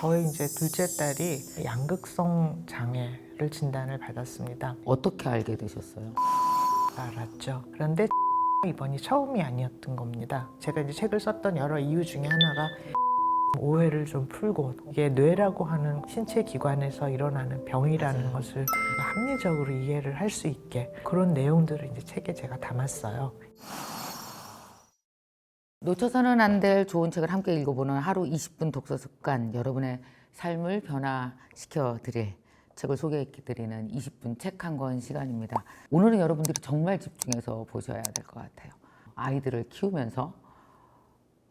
저희 이제 둘째 딸이 양극성 장애를 진단을 받았습니다. 어떻게 알게 되셨어요? 알았죠. 그런데 이번이 처음이 아니었던 겁니다. 제가 이제 책을 썼던 여러 이유 중에 하나가 오해를 좀 풀고 이게 뇌라고 하는 신체 기관에서 일어나는 병이라는 맞아요. 것을 합리적으로 이해를 할 수 있게 그런 내용들을 이제 책에 제가 담았어요. 놓쳐서는 안 될 좋은 책을 함께 읽어보는 하루 20분 독서 습관 여러분의 삶을 변화시켜 드릴 책을 소개해 드리는 20분 책 한 권 시간입니다. 오늘은 여러분들이 정말 집중해서 보셔야 될 것 같아요. 아이들을 키우면서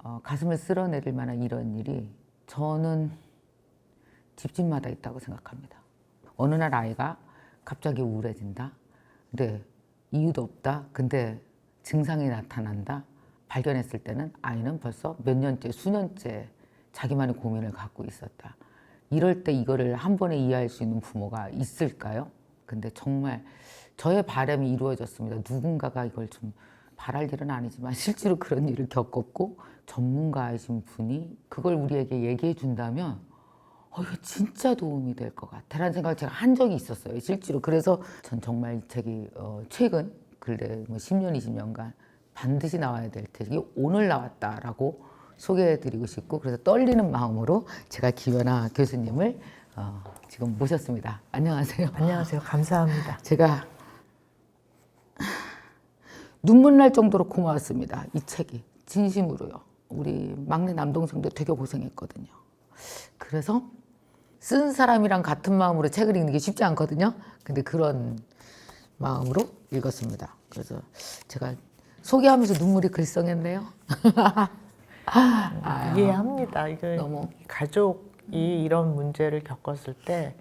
어, 가슴을 쓸어내릴 만한 이런 일이 저는 집집마다 있다고 생각합니다. 어느 날 아이가 갑자기 우울해진다. 근데 이유도 없다. 근데 증상이 나타난다. 발견했을 때는 아이는 벌써 몇 년째, 수년째 자기만의 고민을 갖고 있었다. 이럴 때 이거를 한 번에 이해할 수 있는 부모가 있을까요? 근데 정말 저의 바람이 이루어졌습니다. 누군가가 이걸 좀 바랄 일은 아니지만 실제로 그런 일을 겪었고 전문가이신 분이 그걸 우리에게 얘기해 준다면 어, 이거 진짜 도움이 될 것 같아라는 생각을 제가 한 적이 있었어요. 실제로. 그래서 전 정말 이 책이 어, 최근 근래 뭐 10년, 20년간 반드시 나와야 될 책이 오늘 나왔다라고 소개해드리고 싶고 그래서 떨리는 마음으로 제가 김연아 교수님을 어, 지금 모셨습니다. 안녕하세요. 안녕하세요. 감사합니다. 제가 눈물 날 정도로 고마웠습니다. 이 책이 진심으로요. 우리 막내 남동생도 되게 고생했거든요. 그래서 쓴 사람이랑 같은 마음으로 책을 읽는 게 쉽지 않거든요. 근데 그런 마음으로 읽었습니다. 그래서 제가 소개하면서 눈물이 글썽했네요. 아유, 이해합니다. 이거 너무 가족이 이런 문제를 겪었을 때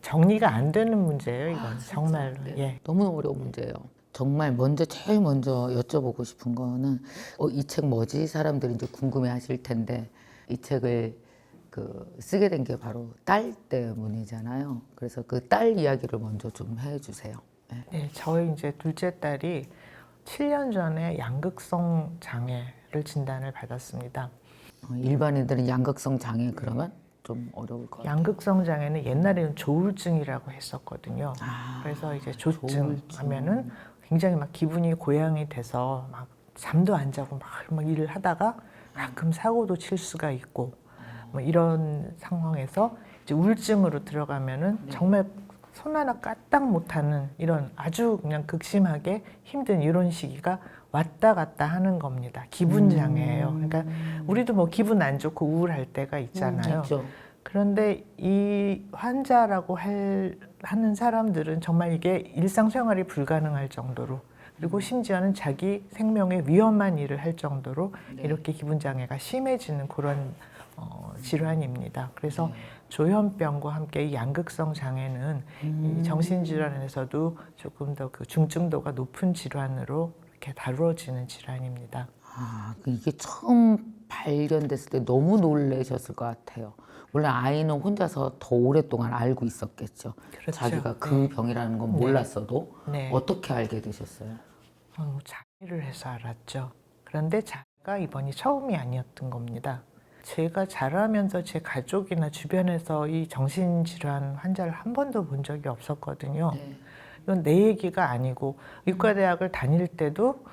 정리가 안 되는 문제예요. 이건 아. 정말로. 네. 예. 너무 어려운 문제예요. 정말 먼저 제일 먼저 여쭤보고 싶은 거는 어, 이 책 뭐지? 사람들이 이제 궁금해하실 텐데 이 책을 그 쓰게 된 게 바로 딸 때문이잖아요. 그래서 그 딸 이야기를 먼저 좀 해주세요. 네. 네, 저희 이제 둘째 딸이 7년 전에 양극성 장애를 진단을 받았습니다. 어, 일반인들은 양극성 장애 그러면 좀 어려울 것 같아요. 양극성 장애는 옛날에는 조울증이라고 했었거든요. 아, 그래서 이제 조증 조울증. 하면은 굉장히 막 기분이 고양이 돼서 막 잠도 안 자고 막, 막 일을 하다가 가끔 사고도 칠 수가 있고 뭐 이런 상황에서 이제 우울증으로 들어가면은 네. 정말 손 하나 까딱 못하는 이런 아주 그냥 극심하게 힘든 이런 시기가 왔다 갔다 하는 겁니다. 기분 장애예요. 그러니까 우리도 뭐 기분 안 좋고 우울할 때가 있잖아요. 음, 있죠. 그런데 이 환자라고 할, 하는 사람들은 정말 이게 일상생활이 불가능할 정도로 그리고 심지어는 자기 생명에 위험한 일을 할 정도로 네. 이렇게 기분 장애가 심해지는 그런 어, 질환입니다. 그래서 네. 조현병과 함께 이 양극성 장애는 음. 이 정신질환에서도 조금 더 그 중증도가 높은 질환으로 이렇게 다루어지는 질환입니다. 아, 그 이게 처음 발견됐을 때 너무 놀라셨을 것 같아요. 물론 아이는 혼자서 더 오랫동안 알고 있었겠죠. 그렇죠. 자기가 그 병이라는 건 몰랐어도 네. 어떻게 알게 되셨어요? 어, 장애를 해서 알았죠. 그런데 장애가 이번이 처음이 아니었던 겁니다. 제가 자라면서 제 가족이나 주변에서 이 정신질환 환자를 한 번도 본 적이 없었거든요. 네. 이건 내 얘기가 아니고 의과대학을 다닐 때도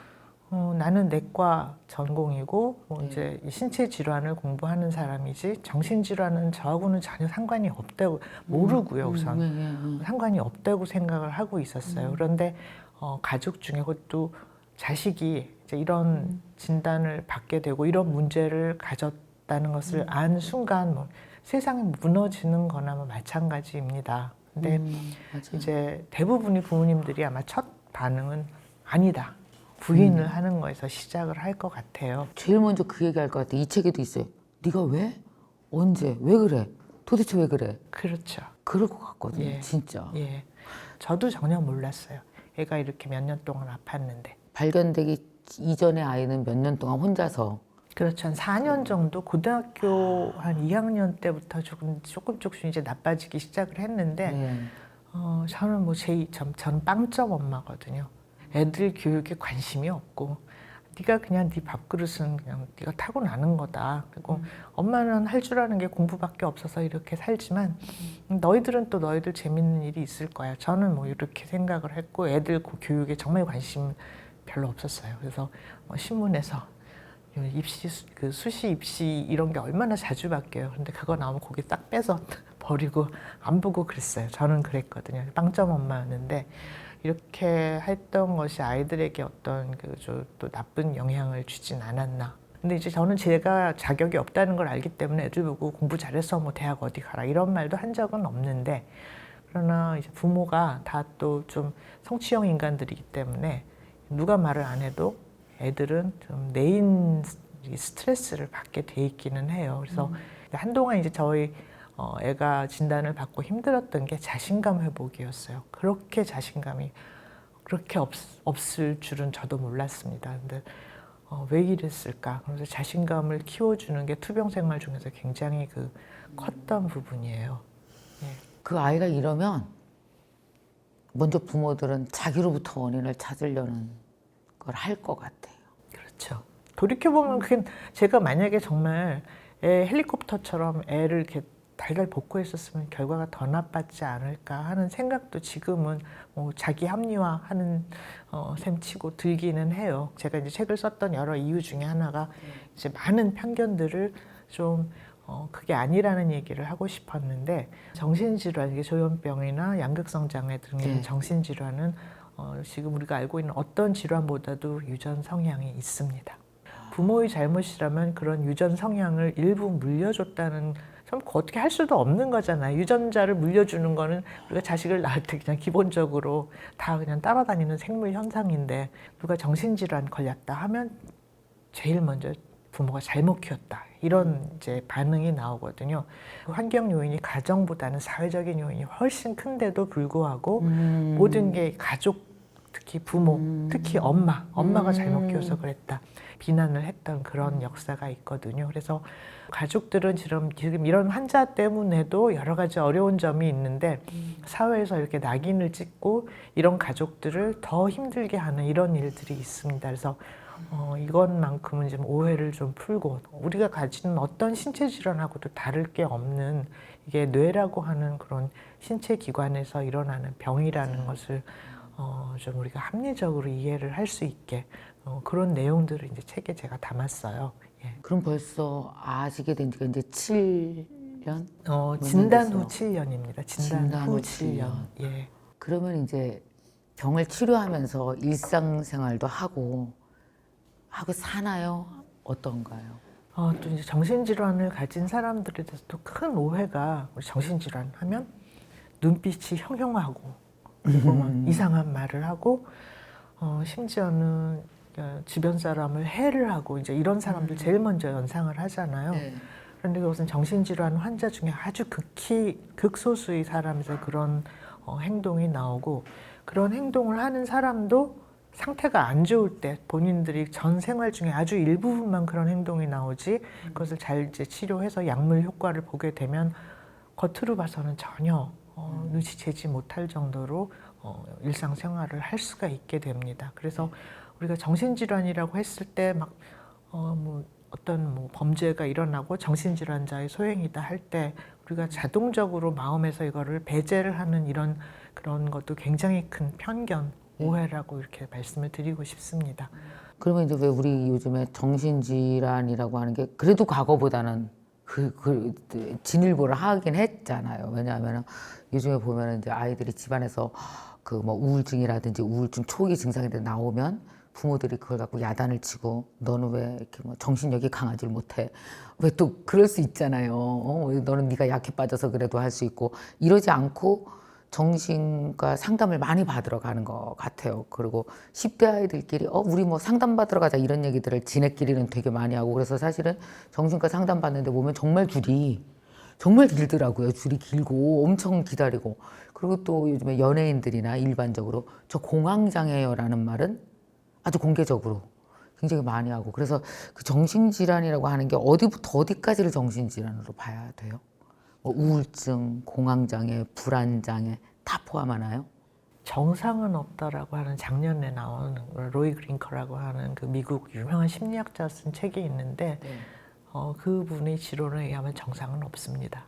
어, 나는 내과 전공이고 뭐 네. 이제 이 신체 질환을 공부하는 사람이지 정신 질환은 저하고는 전혀 상관이 없다고 모르고요 우선 네, 네, 네. 상관이 없다고 생각을 하고 있었어요. 그런데 어, 가족 중에 그것도 자식이 이제 이런 진단을 받게 되고 이런 문제를 가졌 다는 것을 안 순간 뭐 세상이 무너지는 거나 뭐 마찬가지입니다. 근데 음. 이제 대부분의 부모님들이 아마 첫 반응은 아니다. 부인을 하는 거에서 시작을 할 것 같아요. 제일 먼저 그 얘기할 것 같아. 이 책에도 있어요. 네가 왜? 언제? 왜 그래? 도대체 왜 그래? 그렇죠. 그럴 것 같거든요. 예. 진짜. 예. 저도 전혀 몰랐어요. 애가 이렇게 몇 년 동안 아팠는데. 발견되기 이전에 아이는 몇 년 동안 혼자서 그렇죠. 한 4년 정도 고등학교 한 2학년 때부터 조금 조금 조금씩 이제 나빠지기 시작을 했는데 네. 어, 저는 뭐 제, 전, 전 빵점 엄마거든요. 애들 교육에 관심이 없고 네가 그냥 네 밥그릇은 그냥 네가 타고 나는 거다. 그리고 엄마는 할 줄 아는 게 공부밖에 없어서 이렇게 살지만 너희들은 또 너희들 재밌는 일이 있을 거야. 저는 뭐 이렇게 생각을 했고 애들 그 교육에 정말 관심 별로 없었어요. 그래서 뭐 신문에서 입시 수- 그 수시 입시 이런 게 얼마나 자주 바뀌어요. 근데 그거 나오면 거기 딱 빼서 버리고 안 보고 그랬어요. 저는 그랬거든요. 빵점 엄마였는데 이렇게 했던 것이 아이들에게 어떤 그또 나쁜 영향을 주진 않았나. 근데 이제 저는 제가 자격이 없다는 걸 알기 때문에 애들 보고 공부 잘해서 뭐 대학 어디 가라 이런 말도 한 적은 없는데 그러나 이제 부모가 다 또 좀 성취형 인간들이기 때문에 누가 말을 안 해도 애들은 좀 내인 스트레스를 받게 돼 있기는 해요. 그래서 한동안 이제 저희 어, 애가 진단을 받고 힘들었던 게 자신감 회복이었어요. 그렇게 자신감이 그렇게 없, 없을 줄은 저도 몰랐습니다. 근데 어, 왜 이랬을까? 그래서 자신감을 키워주는 게 투병 생활 중에서 굉장히 그 컸던 부분이에요. 그 아이가 이러면 먼저 부모들은 자기로부터 원인을 찾으려는 걸 할 것 같아요. 그렇죠. 돌이켜 보면 그게 제가 만약에 정말 애 헬리콥터처럼 애를 이렇게 달달 볶고 있었으면 결과가 더 나빴지 않을까 하는 생각도 지금은 뭐 자기 합리화하는 어, 셈치고 들기는 해요. 제가 이제 책을 썼던 여러 이유 중에 하나가 이제 많은 편견들을 좀 어, 그게 아니라는 얘기를 하고 싶었는데 정신질환, 이게 조현병이나 양극성 장애 등의 네. 정신질환은 어, 지금 우리가 알고 있는 어떤 질환보다도 유전 성향이 있습니다. 부모의 잘못이라면 그런 유전 성향을 일부 물려줬다는 참 그거 어떻게 할 수도 없는 거잖아요. 유전자를 물려주는 거는 우리가 자식을 낳을 때 그냥 기본적으로 다 그냥 따라다니는 생물 현상인데 누가 정신질환 걸렸다 하면 제일 먼저 부모가 잘못 키웠다 이런 이제 반응이 나오거든요. 그 환경 요인이 가정보다는 사회적인 요인이 훨씬 큰데도 불구하고 음. 모든 게 가족 특히 부모 특히 엄마 엄마가 잘못 키워서 그랬다. 비난을 했던 그런 역사가 있거든요. 그래서 가족들은 지금 지금 이런 환자 때문에도 여러 가지 어려운 점이 있는데 사회에서 이렇게 낙인을 찍고 이런 가족들을 더 힘들게 하는 이런 일들이 있습니다. 그래서 어, 이것만큼은 좀 오해를 좀 풀고 우리가 가지는 어떤 신체 질환하고도 다를 게 없는 이게 뇌라고 하는 그런 신체 기관에서 일어나는 병이라는 것을 어, 좀 우리가 합리적으로 이해를 할 수 있게 어, 그런 내용들을 이제 책에 제가 담았어요. 예. 그럼 벌써 아시게 된 지가 이제 7년? 어, 몇 진단 년후 됐어요? 7년입니다. 진단, 진단 후후 7년. 예. 그러면 이제 병을 치료하면서 일상생활도 하고 하고 사나요? 어떤가요? 어, 또 이제 정신질환을 가진 사람들에 대해서 또 큰 오해가 정신질환 하면 눈빛이 형형하고 막 이상한 말을 하고 어, 심지어는 어, 주변 사람을 해를 하고 이제 이런 사람들 제일 먼저 연상을 하잖아요. 그런데 그것은 정신질환 환자 중에 아주 극히 극소수의 사람에서 그런 어, 행동이 나오고 그런 행동을 하는 사람도 상태가 안 좋을 때 본인들이 전 생활 중에 아주 일부분만 그런 행동이 나오지 그것을 잘 이제 치료해서 약물 효과를 보게 되면 겉으로 봐서는 전혀 어, 눈치채지 못할 정도로 어, 일상생활을 할 수가 있게 됩니다. 그래서 우리가 정신질환이라고 했을 때 막 어, 뭐 어떤 뭐 범죄가 일어나고 정신질환자의 소행이다 할 때 우리가 자동적으로 마음에서 이거를 배제를 하는 이런 그런 것도 굉장히 큰 편견, 오해라고 이렇게 말씀을 드리고 싶습니다. 그러면 이제 왜 우리 요즘에 정신질환이라고 하는 게 그래도 과거보다는 그, 그 진일보를 하긴 했잖아요. 왜냐하면 요즘에 보면 이제 아이들이 집안에서 그 뭐 우울증이라든지 우울증 초기 증상이 나오면 부모들이 그걸 갖고 야단을 치고 너는 왜 이렇게 뭐 정신력이 강하질 못해 왜 또 그럴 수 있잖아요. 어, 너는 네가 약해 빠져서 그래도 할 수 있고 이러지 않고 정신과 상담을 많이 받으러 가는 것 같아요. 그리고 10대 아이들끼리 어 우리 뭐 상담 받으러 가자 이런 얘기들을 지네끼리는 되게 많이 하고 그래서 사실은 정신과 상담 받는데 보면 정말 줄이 정말 길더라고요. 줄이 길고 엄청 기다리고 그리고 또 요즘에 연예인들이나 일반적으로 저 공황장애요라는 말은 아주 공개적으로 굉장히 많이 하고 그래서 그 정신질환이라고 하는 게 어디부터 어디까지를 정신질환으로 봐야 돼요? 뭐 우울증, 공황장애, 불안장애 다 포함하나요? 정상은 없다라고 하는 작년에 나온 로이 그린커라고 하는 그 미국 유명한 심리학자 쓴 책이 있는데 네. 어, 그분의 지론에 의하면 정상은 없습니다.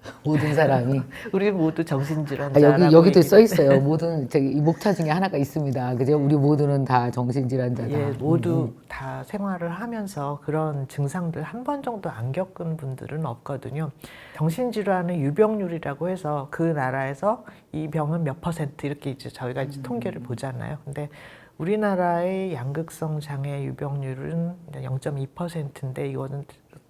모든 사람이 우리 모두 아, 정신질환자라고 여기 여기도 써 있어요. 모든 저기 이 목차 중에 하나가 있습니다. 그죠? 우리 모두는 다 정신질환자다. 예, 모두 음, 다 생활을 하면서 그런 증상들 한 번 정도 안 겪은 분들은 없거든요. 정신질환의 유병률이라고 해서 그 나라에서 이 병은 몇 퍼센트 이렇게 이제 저희가 이제 통계를 보잖아요. 근데 우리나라의 양극성 장애 유병률은 0.2%인데 이거는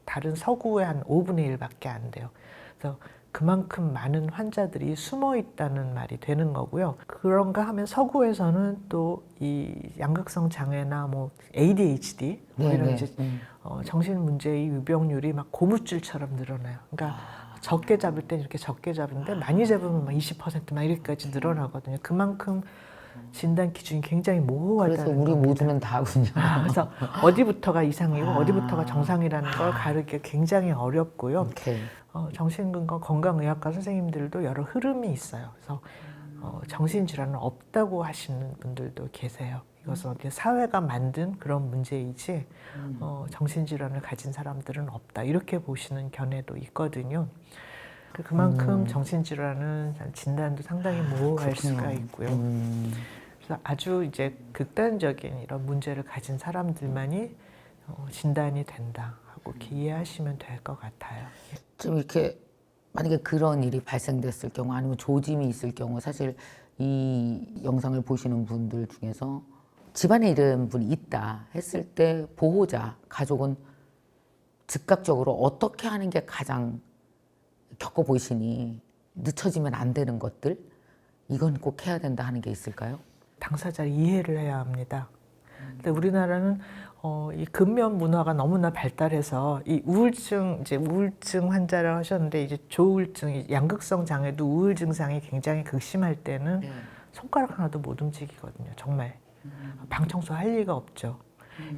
다른 서구의 한 5분의 1밖에 안 돼요. 그래서 그만큼 많은 환자들이 숨어 있다는 말이 되는 거고요. 그런가 하면 서구에서는 또 이 양극성 장애나 뭐 ADHD 뭐 네, 이런 네. 이제 음. 어, 정신 문제의 유병률이 막 고무줄처럼 늘어나요. 그러니까 적게 잡을 땐 이렇게 적게 잡은데 많이 잡으면 막 20%막 이렇게까지 늘어나거든요. 그만큼 진단 기준이 굉장히 모호하다는 그래서 우리 겁니다. 모두는 다군요. 그래서 어디부터가 이상이고 아. 어디부터가 정상이라는 걸 가르기 굉장히 어렵고요. 오케이. 어, 정신건강 건강의학과 선생님들도 여러 흐름이 있어요. 그래서 어, 정신질환은 없다고 하시는 분들도 계세요. 이것은 어떻게 사회가 만든 그런 문제이지 어, 정신질환을 가진 사람들은 없다 이렇게 보시는 견해도 있거든요. 그- 그만큼 정신질환은 진단도 상당히 모호할 수가 있고요. 음. 그래서 아주 이제 극단적인 이런 문제를 가진 사람들만이 어, 진단이 된다 하고 이렇게 이해하시면 될 것 같아요. 좀 이렇게 만약에 그런 일이 발생됐을 경우 아니면 조짐이 있을 경우 사실 이 영상을 보시는 분들 중에서 집안에 이런 분이 있다 했을 때 보호자 가족은 즉각적으로 어떻게 하는 게 가장 겪어 보시니 늦춰지면 안 되는 것들 이건 꼭 해야 된다 하는 게 있을까요? 당사자를 이해를 해야 합니다. 근데 우리나라는 어, 이 근면 문화가 너무나 발달해서 이 우울증 이제 우울증 환자라고 하셨는데 이제 조울증 이 양극성 장애도 우울 증상이 굉장히 극심할 때는 손가락 하나도 못 움직이거든요. 정말 방 청소 할 리가 없죠.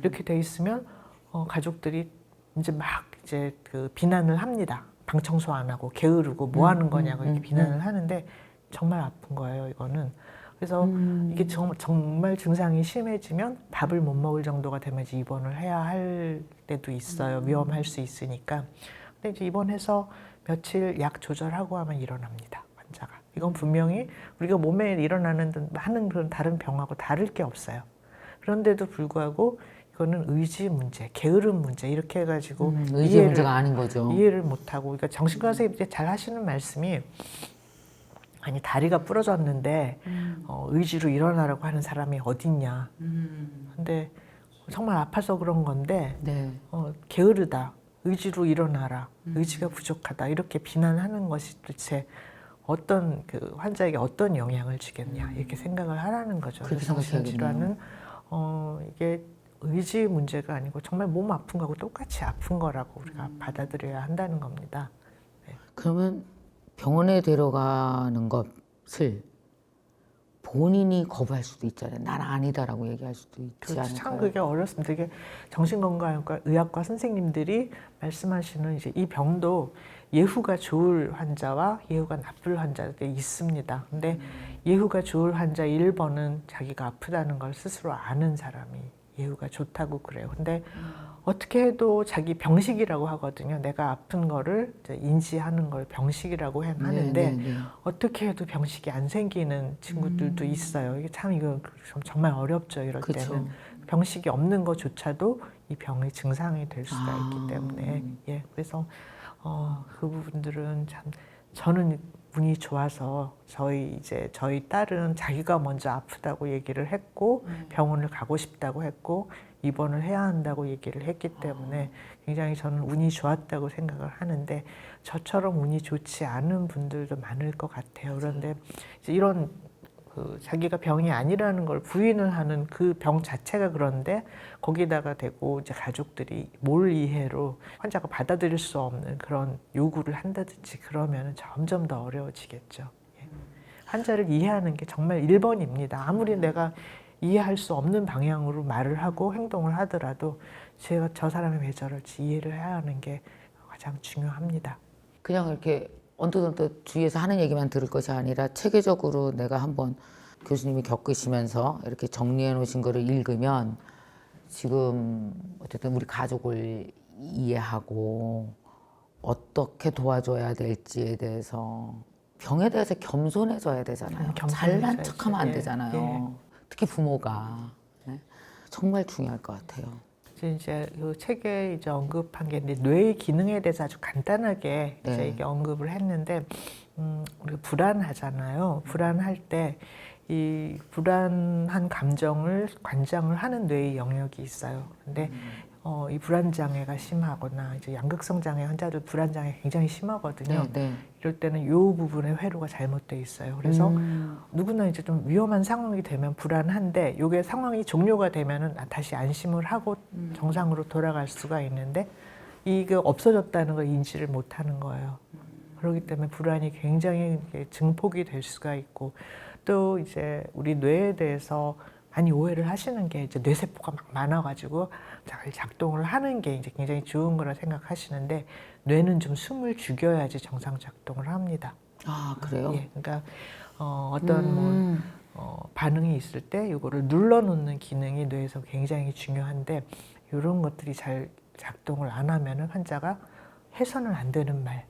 이렇게 돼 있으면 어, 가족들이 이제 막 이제 그 비난을 합니다. 방 청소 안 하고 게으르고 뭐 하는 거냐고 이렇게 비난을 하는데 정말 아픈 거예요. 이거는 그래서 이게 정, 정말 증상이 심해지면 밥을 못 먹을 정도가 되면 이제 입원을 해야 할 때도 있어요. 위험할 수 있으니까. 근데 이제 입원해서 며칠 약 조절하고 하면 일어납니다. 환자가. 이건 분명히 우리가 몸에 일어나는 듯 많은 그런 다른 병하고 다를 게 없어요. 그런데도 불구하고 이거는 의지 문제, 게으름 문제 이렇게 해가지고 음, 의지 이해를- 문제가 아닌 거죠. 이해를 못하고 그러니까 정신과 선생님들이 잘 하시는 말씀이 아니 다리가 부러졌는데 어, 의지로 일어나라고 하는 사람이 어딨냐 근데 정말 아파서 그런 건데 네. 어, 게으르다 의지로 일어나라 의지가 부족하다 이렇게 비난하는 것이 도대체 어떤 그 환자에게 어떤 영향을 주겠냐 이렇게 생각을 하라는 거죠. 그렇게 생각해야겠네요. 정신질환은 어, 이게 의지 문제가 아니고 정말 몸 아픈 거하고 똑같이 아픈 거라고 우리가 받아들여야 한다는 겁니다. 그러면 병원에 데려가는 것을 본인이 거부할 수도 있잖아요. 난 아니다라고 얘기할 수도 있지 그렇죠. 않을까요? 참 그게 어렵습니다. 이게 정신건강의학과 의학과 선생님들이 말씀하시는 이제 이 병도 예후가 좋을 환자와 예후가 나쁠 환자가 있습니다. 근데 예후가 좋을 환자 1번은 자기가 아프다는 걸 스스로 아는 사람이 예후가 좋다고 그래요. 근데 어떻게 해도 자기 병식이라고 하거든요. 내가 아픈 거를 인지하는 걸 병식이라고 해- 하는데 네, 네, 네. 어떻게 해도 병식이 안 생기는 친구들도 있어요. 이게 참 이거 좀 정말 어렵죠. 이럴 그쵸. 때는 병식이 없는 것조차도 이 병의 증상이 될 수가 아. 있기 때문에 예 그래서 어, 그 부분들은 참 저는 운이 좋아서 저희 이제 저희 딸은 자기가 먼저 아프다고 얘기를 했고 병원을 가고 싶다고 했고 입원을 해야 한다고 얘기를 했기 때문에 굉장히 저는 운이 좋았다고 생각을 하는데 저처럼 운이 좋지 않은 분들도 많을 것 같아요. 그런데 이런 그 자기가 병이 아니라는 걸 부인을 하는 그 병 자체가 그런데 거기다가 대고 이제 가족들이 몰 이해로 환자가 받아들일 수 없는 그런 요구를 한다든지 그러면 점점 더 어려워지겠죠. 예. 환자를 이해하는 게 정말 1번입니다. 아무리 내가 이해할 수 없는 방향으로 말을 하고 행동을 하더라도 제가 저왜 저럴지 이해를 해야 하는 게 가장 중요합니다. 그냥 이렇게 언뜻언뜻 주위에서 하는 얘기만 들을 것이 아니라 체계적으로 내가 한번 교수님이 겪으시면서 이렇게 정리해 놓으신 거를 읽으면 지금 어쨌든 우리 가족을 이해하고 어떻게 도와줘야 될지에 대해서 병에 대해서 겸손해져야 되잖아요. 음, 겸손해져야지. 잘난 척하면 안 예, 되잖아요. 예. 특히 부모가 네? 정말 중요할 것 같아요. 이제 이제 그 책에 이제 언급한 게 이제 뇌의 기능에 대해서 아주 간단하게 이제 네. 이게 언급을 했는데 음, 우리가 불안하잖아요. 불안할 때 이 불안한 감정을 관장을 하는 뇌의 영역이 있어요. 근데 어, 이 불안 장애가 심하거나 이제 양극성 장애 환자들 불안 장애 굉장히 심하거든요. 네, 네. 이럴 때는 요 부분에 회로가 잘못돼 있어요. 그래서 음, 누구나 이제 좀 위험한 상황이 되면 불안한데 요게 상황이 종료가 되면은 아, 다시 안심을 하고 음. 정상으로 돌아갈 수가 있는데 이게 없어졌다는 걸 인지를 못 하는 거예요. 그렇기 때문에 불안이 굉장히 증폭이 될 수가 있고 또 이제 우리 뇌에 대해서 많이 오해를 하시는 게 이제 뇌세포가 막 많아가지고 잘 작동을 하는 게 이제 굉장히 좋은 거라 생각하시는데 뇌는 좀 숨을 죽여야지 정상 작동을 합니다. 아 그래요? 예, 그러니까 어, 어떤 뭐 음, 어, 반응이 있을 때 이거를 눌러놓는 기능이 뇌에서 굉장히 중요한데 이런 것들이 잘 작동을 안 하면은 환자가 해서는 안 되는 말,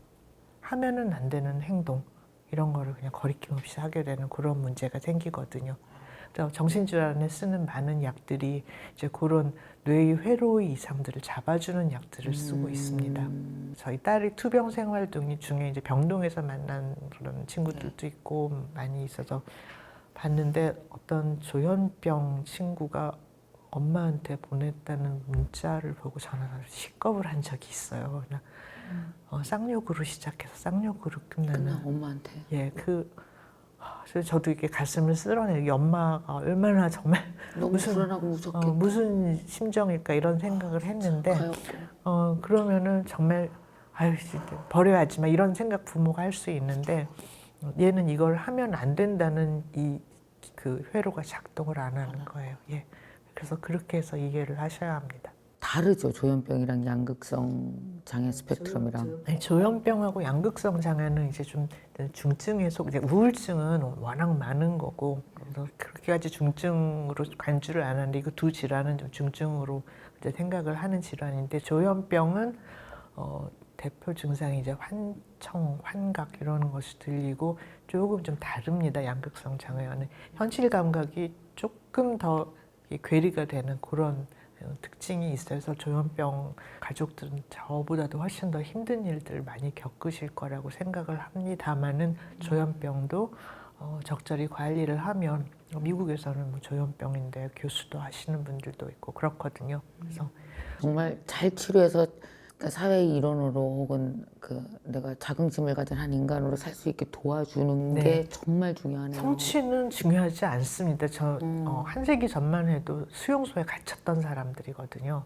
하면은 안 되는 행동 이런 거를 그냥 거리낌 없이 하게 되는 그런 문제가 생기거든요. 그래서 정신질환에 쓰는 많은 약들이 이제 그런 뇌의 회로의 이상들을 잡아주는 약들을 쓰고 있습니다. 저희 딸이 투병 생활 등 중에 이제 병동에서 만난 그런 친구들도 있고 많이 있어서 봤는데 어떤 조현병 친구가 엄마한테 보냈다는 문자를 보고 저는 식겁을 한 적이 있어요. 그냥 어, 쌍욕으로 시작해서 쌍욕으로 끝나는 엄마한테. 예, 그 아, 그래서 저도 이렇게 가슴을 쓸어내는 게 엄마가 얼마나 정말 너무 무슨- 불안하고 어, 무섭겠다. 무슨 심정일까 이런 생각을 했는데 가엾고. 어 그러면은 정말 아유 버려야지 막 이런 생각 부모가 할 수 있는데 어, 얘는 이걸 하면 안 된다는 이 그 회로가 작동을 안 하는 거예요. 예. 그래서 그렇게 해서 이해를 하셔야 합니다. 다르죠 조현병이랑 양극성 장애 스펙트럼이랑. 아니, 조현병하고 양극성 장애는 이제 좀 중증에 속 이제 우울증은 워낙 많은 거고 그래서 그렇게까지 중증으로 간주를 안 하는데 이거 두 질환은 좀 중증으로 이제 생각을 하는 질환인데 조현병은 어, 대표 증상이 이제 환청, 환각 이런 것이 들리고 조금 좀 다릅니다. 양극성 장애와는 현실 감각이 조금 더이 괴리가 되는 그런 어, 특징이 있어요. 그래서 조현병 가족들은 저보다도 훨씬 더 힘든 일들을 많이 겪으실 거라고 생각을 합니다만은 조현병도 어, 적절히 관리를 하면 미국에서는 뭐 조현병인데 교수도 하시는 분들도 있고 그렇거든요. 그래서 정말 잘 치료해서 그러니까 사회의 일원으로 혹은 그 내가 자긍심을 가진 한 인간으로 살 수 있게 도와주는 네. 게 정말 중요하네요. 성취는 중요하지 않습니다. 저 음. 어, 한 세기 전만 해도 수용소에 갇혔던 사람들이거든요.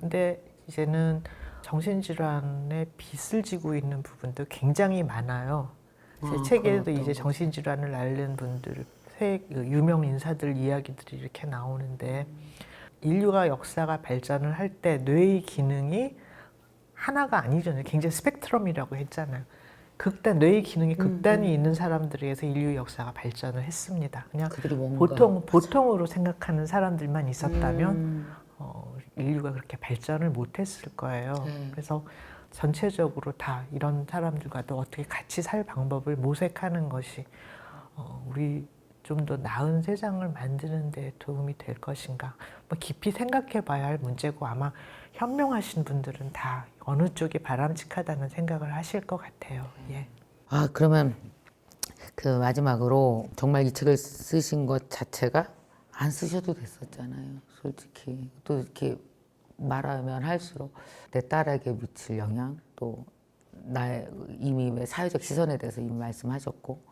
근데 이제는 정신질환에 빚을 지고 있는 부분도 굉장히 많아요. 제 아, 책에도 그런 이제 정신질환을 앓는 분들, 세, 그 유명 인사들 이야기들이 이렇게 나오는데 인류가 역사가 발전을 할 때 뇌의 기능이 하나가 아니잖아요. 굉장히 스펙트럼이라고 했잖아요. 극단 뇌의 기능이 음, 극단이 있는 사람들에 의해서 인류 역사가 발전을 했습니다. 그냥 보통 보통으로 생각하는 사람들만 있었다면 음, 어, 인류가 그렇게 발전을 못했을 거예요. 네. 그래서 전체적으로 다 이런 사람들과도 어떻게 같이 살 방법을 모색하는 것이 어, 우리 좀 더 나은 세상을 만드는 데 도움이 될 것인가 뭐 깊이 생각해 봐야 할 문제고 아마 현명하신 분들은 다 어느 쪽이 바람직하다는 생각을 하실 것 같아요. 예. 아 그러면 그 마지막으로 정말 이 책을 쓰신 것 자체가 안 쓰셔도 됐었잖아요. 솔직히 또 이렇게 말하면 할수록 내 딸에게 미칠 영향 또 나의 이미 왜 사회적 시선에 대해서 이미 말씀하셨고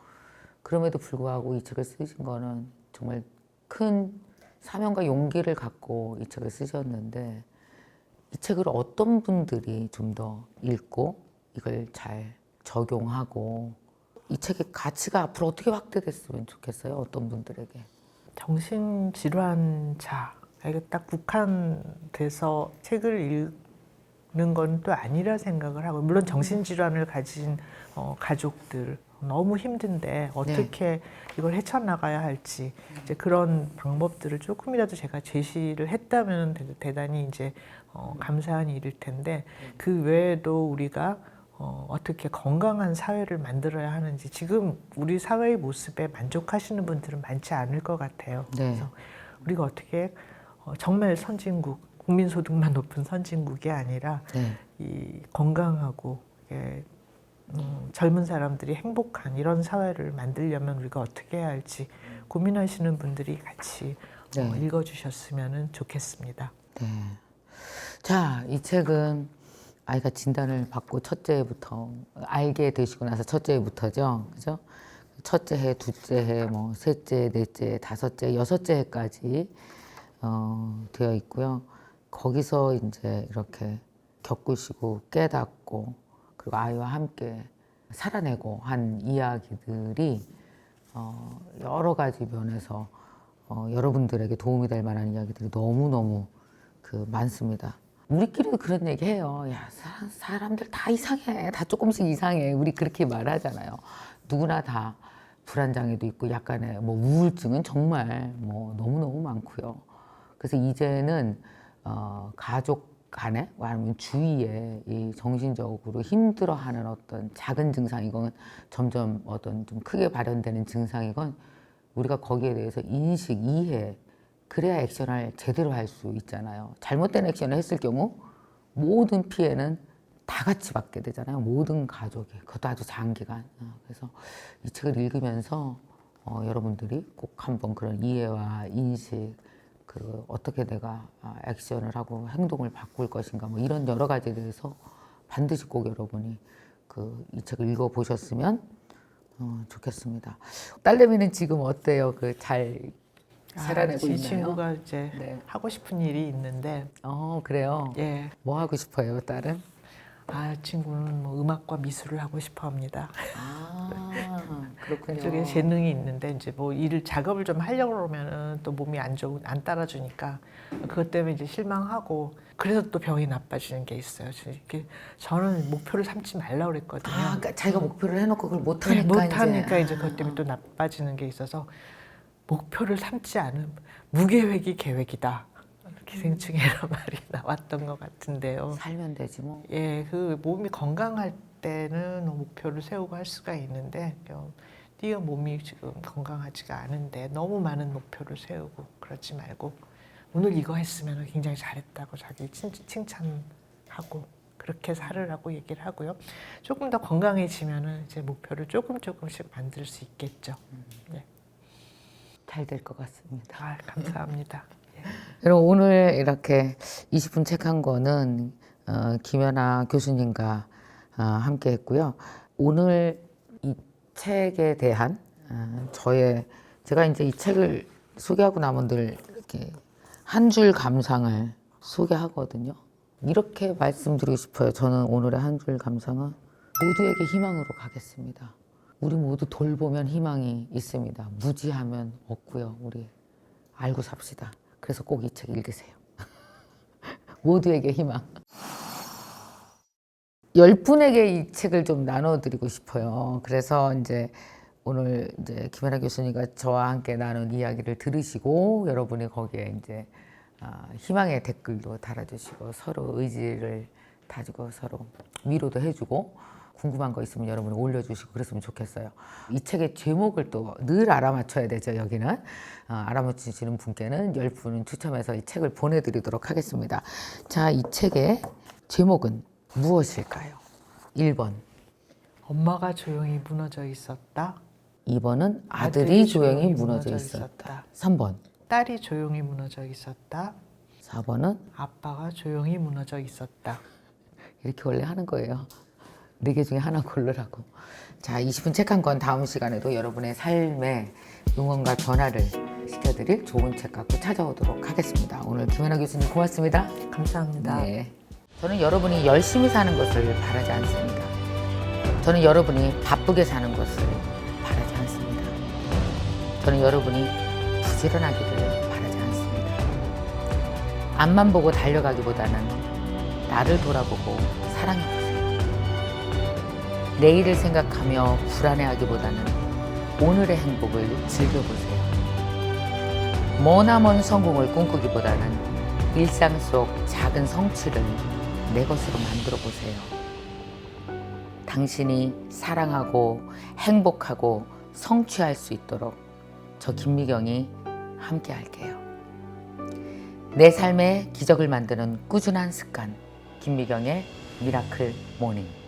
그럼에도 불구하고 이 책을 쓰신 거는 정말 큰 사명과 용기를 갖고 이 책을 쓰셨는데 이 책을 어떤 분들이 좀 더 읽고 이걸 잘 적용하고 이 책의 가치가 앞으로 어떻게 확대됐으면 좋겠어요? 어떤 분들에게? 정신질환자 이게 딱 국한돼서 책을 읽는 건 또 아니라 생각을 하고 물론 정신질환을 가진 어, 가족들 너무 힘든데 어떻게 이걸 헤쳐나가야 할지 이제 그런 방법들을 조금이라도 제가 제시를 했다면 대- 대단히 이제 어, 감사한 일일 텐데 그 외에도 우리가 어, 어떻게 건강한 사회를 만들어야 하는지 지금 우리 사회의 모습에 만족하시는 분들은 많지 않을 것 같아요. 네. 그래서 우리가 어떻게 어, 정말 선진국 국민소득만 높은 선진국이 아니라 네. 이 건강하고 예, 음, 젊은 사람들이 행복한 이런 사회를 만들려면 우리가 어떻게 해야 할지 고민하시는 분들이 같이 어, 네. 읽어주셨으면 좋겠습니다. 네. 자, 이 책은 아이가 진단을 받고 첫째 해부터 알게 되시고 나서 첫째 해부터죠. 그죠? 첫째 해, 둘째 해, 뭐 셋째, 넷째, 다섯째, 여섯째 해까지 어, 되어 있고요. 거기서 이제 이렇게 겪으시고 깨닫고 그리고 아이와 함께 살아내고 한 이야기들이 어, 여러 가지 면에서 어, 여러분들에게 도움이 될 만한 이야기들이 너무너무 그 많습니다. 우리끼리도 그런 얘기 해요. 야, 사, 사람들 다 이상해. 다 조금씩 이상해. 우리 그렇게 말하잖아요. 누구나 다 불안장애도 있고 약간의 뭐 우울증은 정말 뭐 너무너무 많고요. 그래서 이제는 어, 가족 간에 아니면 주위에 이 정신적으로 힘들어하는 어떤 작은 증상이건 점점 어떤 좀 크게 발현되는 증상이건 우리가 거기에 대해서 인식, 이해 그래야 액션을 제대로 할 수 있잖아요. 잘못된 액션을 했을 경우 모든 피해는 다 같이 받게 되잖아요. 모든 가족이 그것도 아주 장기간. 어, 그래서 이 책을 읽으면서 어, 여러분들이 꼭 한번 그런 이해와 인식 그 어떻게 내가 아, 액션을 하고 행동을 바꿀 것인가 뭐 이런 여러 가지에 대해서 반드시 꼭 여러분이 그 이 책을 읽어 보셨으면 어, 좋겠습니다. 딸내미는 지금 어때요? 그 잘 살아내고 제 있나요? 친구가 이제 네. 하고 싶은 일이 있는데 어 그래요. 예, 뭐 하고 싶어요, 딸은? 아 친구는 뭐 음악과 미술을 하고 싶어 합니다. 아 그렇군요. 그쪽에 재능이 있는데 이제 뭐 일을 작업을 좀 하려고 그러면은 또 몸이 안 좋은 안 따라주니까 그것 때문에 이제 실망하고 그래서 또 병이 나빠지는 게 있어요. 저 이렇게 저는 목표를 삼지 말라 그랬거든요. 아, 그러니까 자기가 목표를 해놓고 그걸 네, 못하니까 못하니까 이제 아. 그것 때문에 또 나빠지는 게 있어서 목표를 삼지 않은 무계획이 계획이다. 기생충에 이런 말이 나왔던 것 같은데요. 살면 되지 뭐. 예, 그 몸이 건강할 때는 목표를 세우고 할 수가 있는데 어, 네가 몸이 지금 건강하지가 않은데 너무 많은 목표를 세우고 그러지 말고 오늘 이거 했으면 굉장히 잘했다고 자기 칭, 칭찬하고 그렇게 살으라고 얘기를 하고요. 조금 더 건강해지면은 이제 목표를 조금 조금씩 만들 수 있겠죠. 네. 잘될 것 같습니다. 아, 감사합니다. 예. 여러분 오늘 이렇게 20분 책한 권은 어, 김연아 교수님과 어, 함께 했고요. 오늘 이 책에 대한 어, 저의 제가 이제 이 책을 소개하고 나면 늘 이렇게 한 줄 감상을 소개하거든요. 이렇게 말씀드리고 싶어요. 저는 오늘의 한 줄 감상은 모두에게 희망으로 가겠습니다. 우리 모두 돌보면 희망이 있습니다. 무지하면 없고요. 우리 알고 삽시다. 그래서 꼭 이 책 읽으세요. 모두에게 희망. 열 분에게 이 책을 좀 나눠드리고 싶어요. 그래서 이제 오늘 이제 김연아 교수님과 저와 함께 나눈 이야기를 들으시고 여러분이 거기에 이제 아, 희망의 댓글도 달아주시고 서로 의지를 다지고 서로 위로도 해주고 궁금한 거 있으면 여러분이 올려주시고 그랬으면 좋겠어요. 이 책의 제목을 또 늘 알아맞혀야 되죠, 여기는. 어, 알아맞히시는 분께는 열 분은 추첨해서 이 책을 보내드리도록 하겠습니다. 자, 이 책의 제목은 무엇일까요? 1번. 엄마가 조용히 무너져 있었다. 2번은 아들이 조용히 무너져 있었다. 3번. 딸이 조용히 무너져 있었다. 4번은 아빠가 조용히 무너져 있었다. 이렇게 원래 하는 거예요. 네 개 중에 하나 고르라고. 자, 20분 책한 권 다음 시간에도 여러분의 삶에 응원과 변화를 시켜드릴 좋은 책 갖고 찾아오도록 하겠습니다. 오늘 김연아 교수님 고맙습니다. 감사합니다. 네. 저는 여러분이 열심히 사는 것을 바라지 않습니다. 저는 여러분이 바쁘게 사는 것을 바라지 않습니다. 저는 여러분이 부지런하기를 바라지 않습니다. 앞만 보고 달려가기보다는 나를 돌아보고 사랑해보세요. 내일을 생각하며 불안해하기보다는 오늘의 행복을 즐겨보세요. 머나먼 성공을 꿈꾸기보다는 일상 속 작은 성취를 내 것으로 만들어 보세요. 당신이 사랑하고 행복하고 성취할 수 있도록 저 김미경이 함께 할게요. 내 삶의 기적을 만드는 꾸준한 습관 김미경의 미라클 모닝